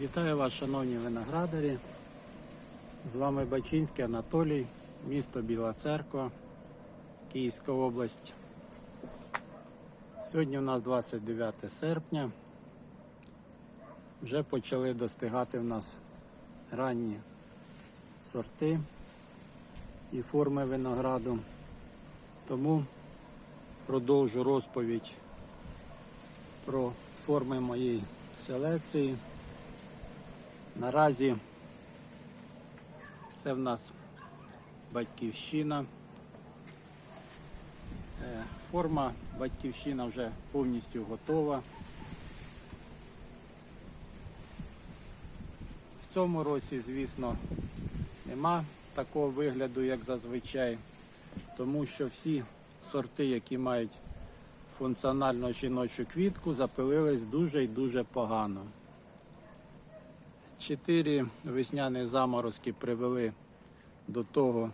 Вітаю вас, шановні виноградарі. З вами Бачинський Анатолій, місто Біла Церква, Київська область. Сьогодні у нас 29 серпня. Вже почали достигати в нас ранні сорти і форми винограду. Тому продовжу розповідь про форми моєї селекції. Наразі це в нас батьківщина. Е, Форма батьківщина вже повністю готова. В цьому році, звісно, нема такого вигляду, як зазвичай, тому що всі сорти, які мають функціональну жіночу квітку, запилились дуже і дуже погано. Чотири весняні заморозки привели до того,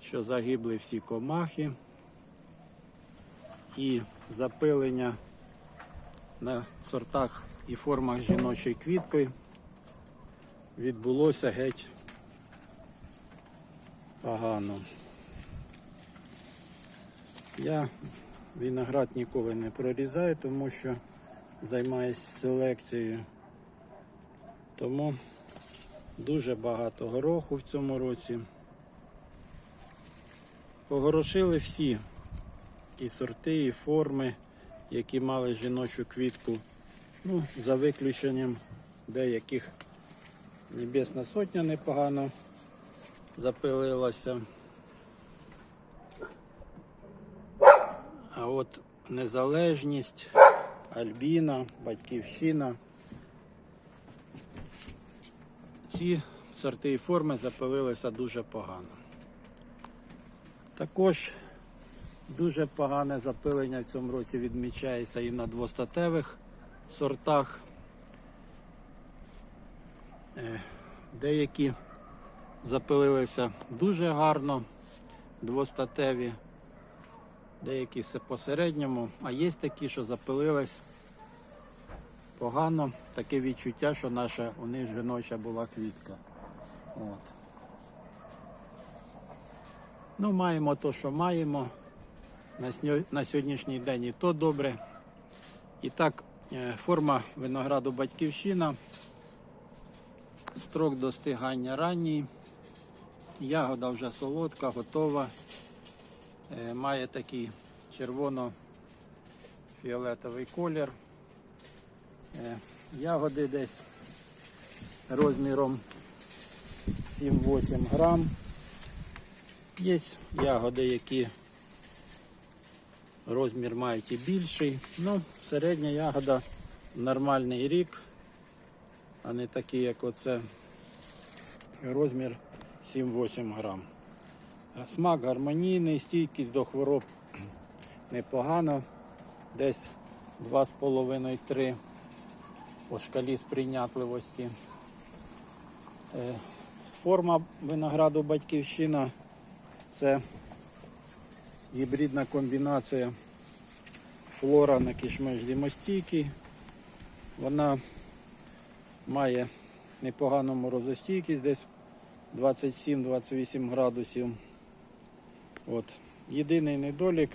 що загибли всі комахи і запилення на сортах і формах жіночої квітки відбулося геть погано. Я виноград ніколи не прорізаю, тому що займаюся селекцією. Тому дуже багато гороху в цьому році. Погорошили всі і сорти, і форми, які мали жіночу квітку. Ну, за виключенням деяких Небесна сотня непогано запилилася. А от незалежність, Альбіна, батьківщина. Ці сорти і форми запилилися дуже погано. Також дуже погане запилення в цьому році відмічається і на двостатевих сортах. Е, Деякі запилилися дуже гарно, двостатеві, деякі посередньому, а є такі, що запилились погано. Таке відчуття, що наша у них жіноча була квітка. От. Ну, маємо то, що маємо. На, сньо- на сьогоднішній день і то добре. І так, е, форма винограду батьківщина. Строк достигання ранній. Ягода вже солодка, готова. Е, Має такий червоно-фіолетовий колір. Е, Ягоди десь розміром 7-8 грам. Є ягоди, які розмір мають і більший. Ну, середня ягода нормальний рік, а не такий, як оце розмір 7-8 грам. Смак гармонійний, стійкість до хвороб непогано. Десь 2,5-3 по шкалі сприйнятливості. Е, Форма винограду батьківщина це гібридна комбінація флора на кишмиш зимостійкий. Вона має непогану морозостійкість, десь 27-28 градусів. От. Єдиний недолік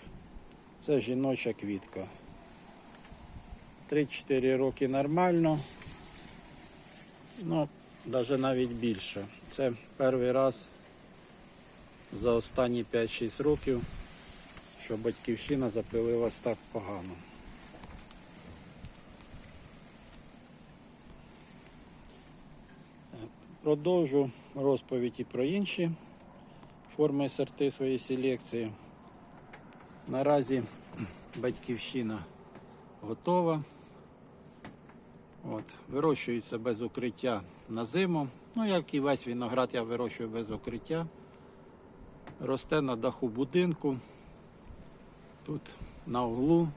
це жіноча квітка. 3-4 роки нормально. Ну, навіть навіть більше. Це перший раз за останні 5-6 років, що батьківщина запилилась так погано. Продовжу розповідь і про інші форми і сорти своєї селекції. Наразі батьківщина готова. От, вирощується без укриття на зиму. Ну, як і весь виноград я вирощую без укриття. Росте на даху будинку. Тут на углу,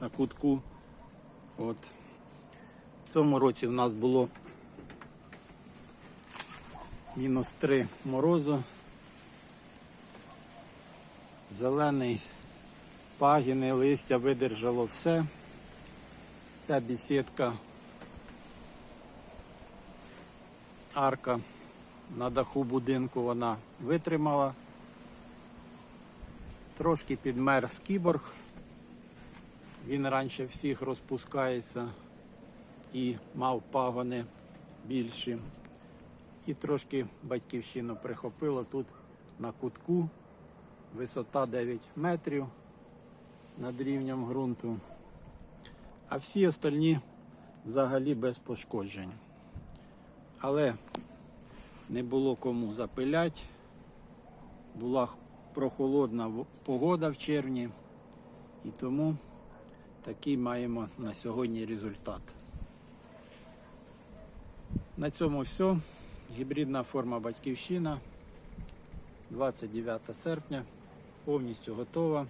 на кутку. От. В цьому році в нас було мінус 3 морозу. Зелений пагіни, листя видержало все. Вся бесідка арка на даху будинку вона витримала. Трошки підмерз кіборг. Він раніше всіх розпускається і мав пагони більші. І трошки батьківщину прихопило тут на кутку. Висота 9 метрів над рівнем ґрунту. А всі остальні взагалі без пошкоджень. Але не було кому запиляти. Була прохолодна погода в червні. І тому такий маємо на сьогодні результат. На цьому все. Гібридна форма батьківщина. 29 серпня. Повністю готова.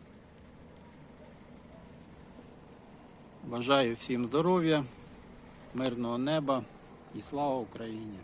Бажаю всім здоров'я, мирного неба і слава Україні!